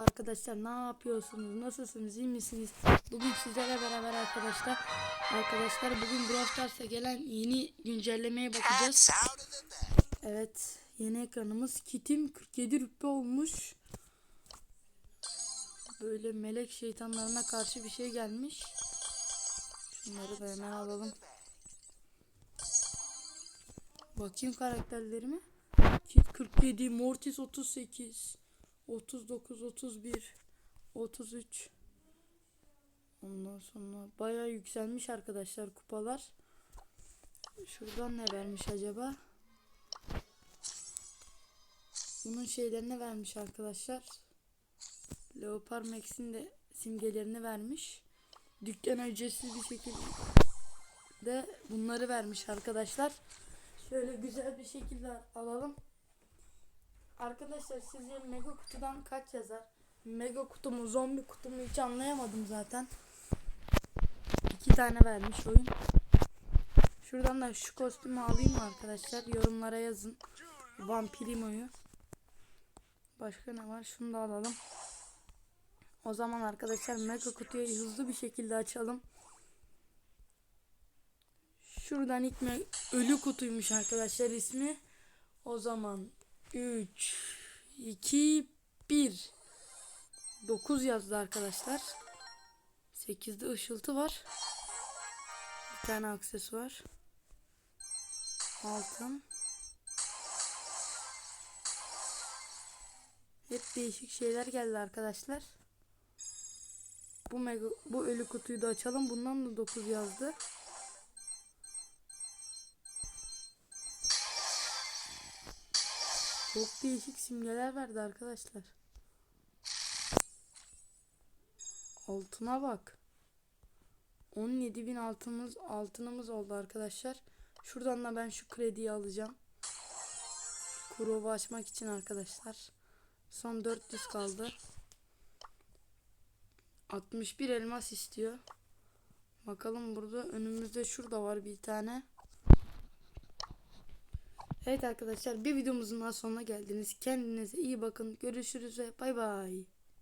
Arkadaşlar ne yapıyorsunuz? Nasılsınız? iyi misiniz? Bugün sizlerle beraber arkadaşlar arkadaşlar bugün Brawl gelen yeni güncellemeye bakacağız. Evet, yeni ekranımız kitim 47 rütbe olmuş. Böyle melek şeytanlarına karşı bir şey gelmiş. Şunları da hemen alalım. Bakayım karakterlerime. Kit 47, Mortis 38, 39, 31, 33. Ondan sonra bayağı yükselmiş arkadaşlar kupalar. Şuradan ne vermiş acaba? Bunun şeylerini vermiş arkadaşlar. Leopard Max'in de simgelerini vermiş. Dükkana ücretsiz bir şekilde bunları vermiş arkadaşlar. Şöyle güzel bir şekilde alalım. Arkadaşlar sizce mega kutudan kaç yazar? Mega kutu mu zombi kutu mu hiç anlayamadım zaten. İki tane vermiş oyun. Şuradan da şu kostümü alayım mı arkadaşlar? Yorumlara yazın. Vampirimo'yu. Başka ne var? Şunu da alalım. O zaman arkadaşlar mega kutuyu hızlı bir şekilde açalım. Şuradan ilk ölü kutuymuş arkadaşlar ismi. O zaman 3 2 1 9 yazdı arkadaşlar. 8'de ışıltı var. Bir tane aksesuar. Altın. Hep değişik şeyler geldi arkadaşlar. Bu mega, bu ölü kutuyu da açalım. Bundan da 9 yazdı. Çok değişik simgeler verdi arkadaşlar. Altına bak. 17.000 altınımız altınımız oldu arkadaşlar. Şuradan da ben şu krediyi alacağım. Kuruvu açmak için arkadaşlar. Son 400 kaldı. 61 elmas istiyor. Bakalım burada önümüzde şurada var bir tane. Evet arkadaşlar bir videomuzun daha sonuna geldiniz. Kendinize iyi bakın. Görüşürüz ve bay bay.